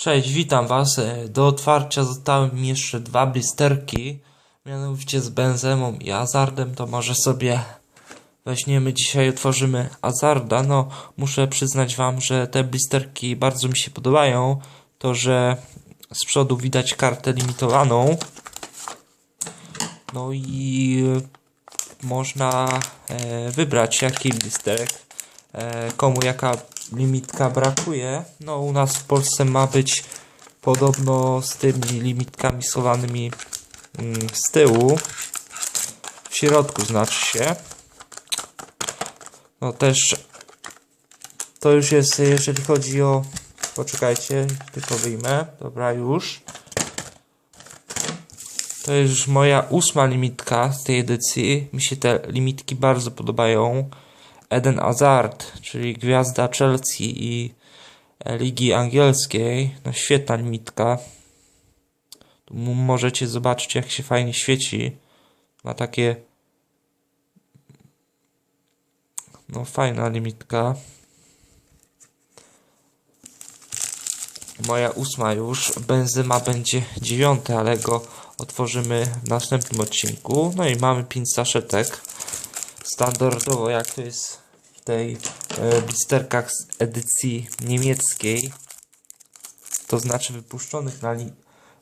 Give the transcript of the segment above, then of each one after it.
Cześć, witam Was. E, Do otwarcia zostały mi jeszcze dwa blisterki, mianowicie z Benzemą i Azardem, to może sobie weźmiemy dzisiaj, otworzymy Azarda. No, muszę przyznać Wam, że te blisterki bardzo mi się podobają. To, że z przodu widać kartę limitowaną. No i można e, wybrać jaki blisterek, e, komu jaka limitka brakuje. No u nas w Polsce ma być podobno z tymi limitkami schowanymi mm, z tyłu. W środku znaczy się. No też to już jest jeżeli chodzi o poczekajcie, tylko wyjmę. Dobra, już. To jest już moja ósma limitka z tej edycji. Mi się te limitki bardzo podobają. Eden Hazard, czyli gwiazda Chelsea i e, Ligi Angielskiej. No świetna limitka. Tu możecie zobaczyć jak się fajnie świeci. Ma takie no fajna limitka. Moja ósma już. Benzyma będzie dziewiąty, ale go otworzymy w następnym odcinku. No i mamy pięć saszetek. Standardowo jak to jest w tej e, blisterkach z edycji niemieckiej. To znaczy wypuszczonych na,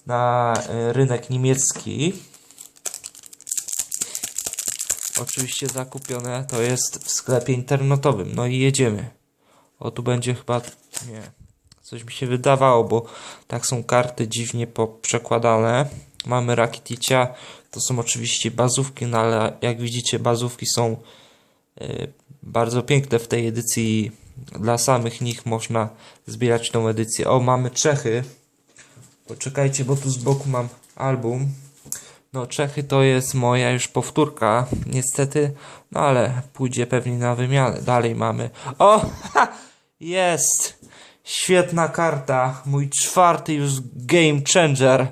na e, rynek niemiecki. Oczywiście zakupione to jest w sklepie internetowym. No i jedziemy. O tu będzie chyba. Nie. Coś mi się wydawało, bo tak są karty dziwnie poprzekładane. Mamy Rakiticia. To są oczywiście bazówki, no ale jak widzicie, bazówki są y, bardzo piękne w tej edycji. Dla samych nich można zbierać tą edycję. O, mamy Czechy. Poczekajcie, bo tu z boku mam album. No, Czechy to jest moja już powtórka, niestety, no ale pójdzie pewnie na wymianę. Dalej mamy. O! Ha! Jest! Świetna karta. Mój czwarty już game changer.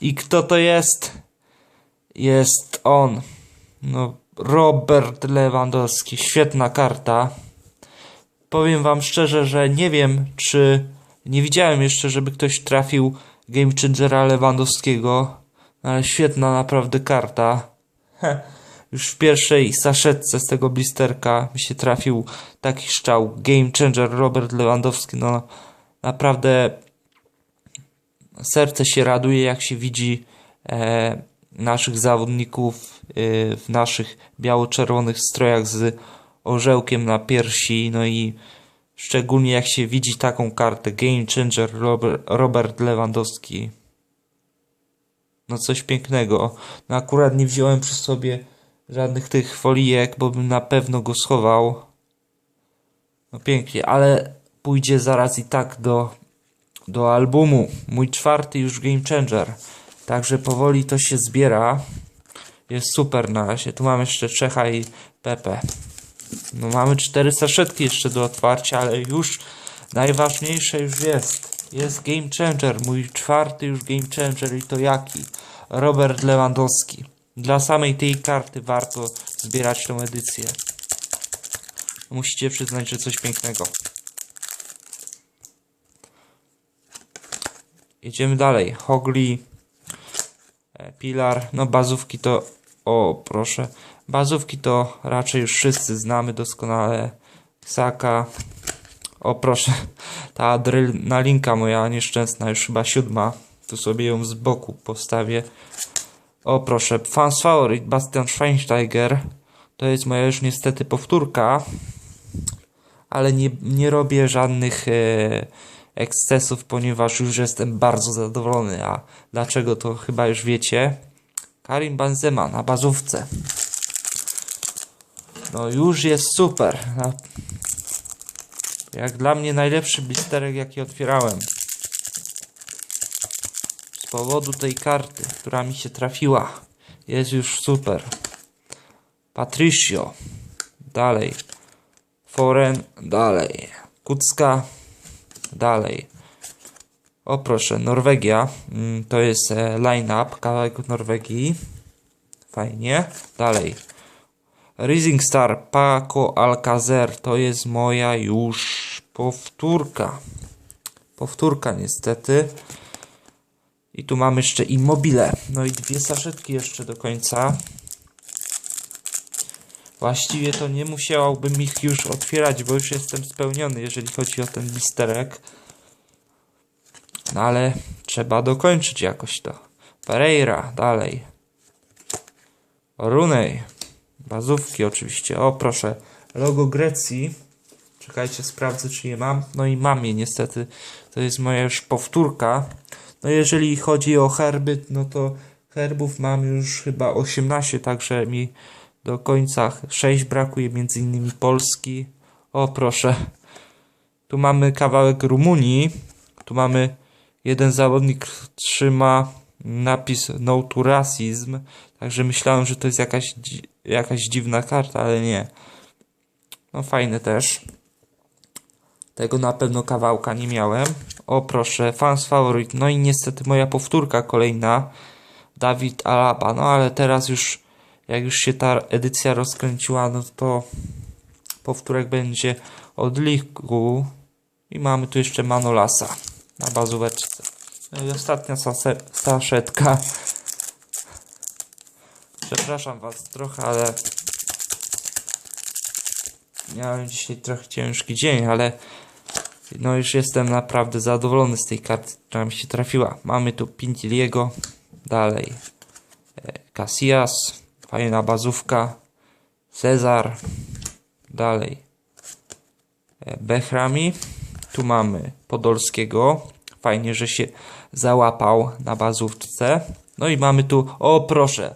I kto to jest? Jest on. No, Robert Lewandowski. Świetna karta. Powiem wam szczerze, że nie wiem, czy nie widziałem jeszcze, żeby ktoś trafił game changera Lewandowskiego. Ale świetna naprawdę karta. Już w pierwszej saszetce z tego blisterka mi się trafił taki szczał. Game changer Robert Lewandowski. No naprawdę serce się raduje, jak się widzi e, naszych zawodników e, w naszych biało-czerwonych strojach z orzełkiem na piersi. No i szczególnie jak się widzi taką kartę Game changer Robert Lewandowski. No coś pięknego. No akurat nie wziąłem przy sobie żadnych tych folijek, bo bym na pewno go schował. No pięknie, ale pójdzie zaraz i tak do, do albumu. Mój czwarty już Game Changer. Także powoli to się zbiera. Jest super na razie. Tu mamy jeszcze Czecha i Pepe. No mamy cztery saszetki jeszcze do otwarcia, ale już najważniejsze już jest. Jest Game Changer, mój czwarty już Game Changer i to jaki? Robert Lewandowski. Dla samej tej karty warto zbierać tą edycję. Musicie przyznać, że coś pięknego. Jedziemy dalej. Hogli, Pilar. No bazówki to... O, proszę. Bazówki to raczej już wszyscy znamy doskonale. Saka. O, proszę. Ta adrenalinka moja nieszczęsna, już chyba siódma. Tu sobie ją z boku postawię. O proszę, fans faworit Bastian Schweinsteiger. To jest moja już niestety powtórka. Ale nie, nie robię żadnych e, ekscesów, ponieważ już jestem bardzo zadowolony. A dlaczego to chyba już wiecie. Karim Benzema na bazówce. No już jest super. Jak dla mnie najlepszy blisterek jaki otwierałem. Z powodu tej karty, która mi się trafiła. Jest już super. Patricio. Dalej. Foren. Dalej. Kucka. Dalej. O proszę, Norwegia. Mm, To jest e, line-up, kawałek Norwegii. Fajnie. Dalej. Rising Star Paco Alcacer to jest moja już powtórka. Powtórka niestety. I tu mamy jeszcze immobile. No i dwie saszetki jeszcze do końca. Właściwie to nie musiałbym ich już otwierać, bo już jestem spełniony, jeżeli chodzi o ten listerek. No ale trzeba dokończyć jakoś to. Pereira, dalej. Orunej. Bazówki oczywiście. O, proszę. Logo Grecji. Czekajcie, sprawdzę, czy je mam. No i mam je niestety. To jest moja już powtórka. No jeżeli chodzi o herby, no to herbów mam już chyba 18, także mi do końca 6 brakuje, innymi Polski. O, proszę. Tu mamy kawałek Rumunii. Tu mamy jeden zawodnik trzyma napis No to Racism. Także myślałem, że to jest jakaś, jakaś dziwna karta, ale nie. No fajne też. Tego na pewno kawałka nie miałem. O proszę, fans faworyt. No i niestety moja powtórka kolejna. Dawid Alaba. No ale teraz już, jak już się ta edycja rozkręciła, no to powtórek będzie od liku. I mamy tu jeszcze Manolasa na bazóweczce. No i ostatnia saszetka. Przepraszam was trochę, ale miałem dzisiaj trochę ciężki dzień, ale no już jestem naprawdę zadowolony z tej karty, która mi się trafiła. Mamy tu Pintiliego, dalej e, Casillas, fajna bazówka, Cezar, dalej. E, Bechrami, tu mamy Podolskiego, fajnie, że się załapał na bazówce. No i mamy tu, o proszę,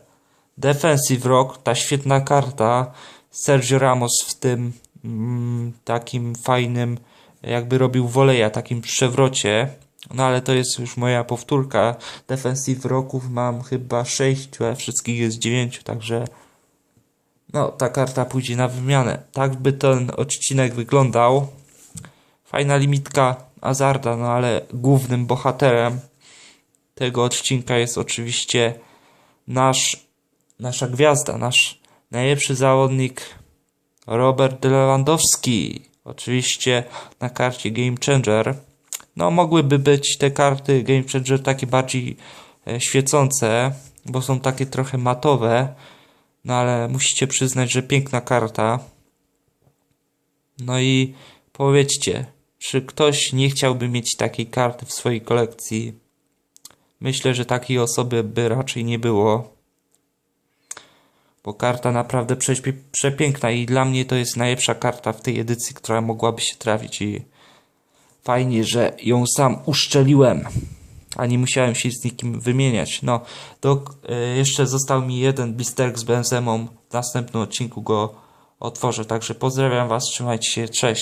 Defensive Rock, ta świetna karta, Sergio Ramos w tym mm, takim fajnym, jakby robił woleja, takim przewrocie. No ale to jest już moja powtórka. Defensive Rocków mam chyba 6, a wszystkich jest 9, także no ta karta pójdzie na wymianę. Tak by ten odcinek wyglądał. Fajna limitka Azarda, no ale głównym bohaterem tego odcinka jest oczywiście nasz, nasza gwiazda, nasz najlepszy zawodnik Robert Lewandowski. Oczywiście na karcie Game Changer. No, mogłyby być te karty Game Changer takie bardziej e, świecące, bo są takie trochę matowe. No, ale musicie przyznać, że piękna karta. No i powiedzcie, czy ktoś nie chciałby mieć takiej karty w swojej kolekcji? Myślę, że takiej osoby by raczej nie było. Bo karta naprawdę przepiękna i dla mnie to jest najlepsza karta w tej edycji, która mogłaby się trafić i fajnie, że ją sam uszczeliłem, a nie musiałem się z nikim wymieniać. No, do, e, jeszcze został mi jeden blisterek z Benzemą, w następnym odcinku go otworzę, także pozdrawiam was, trzymajcie się, cześć.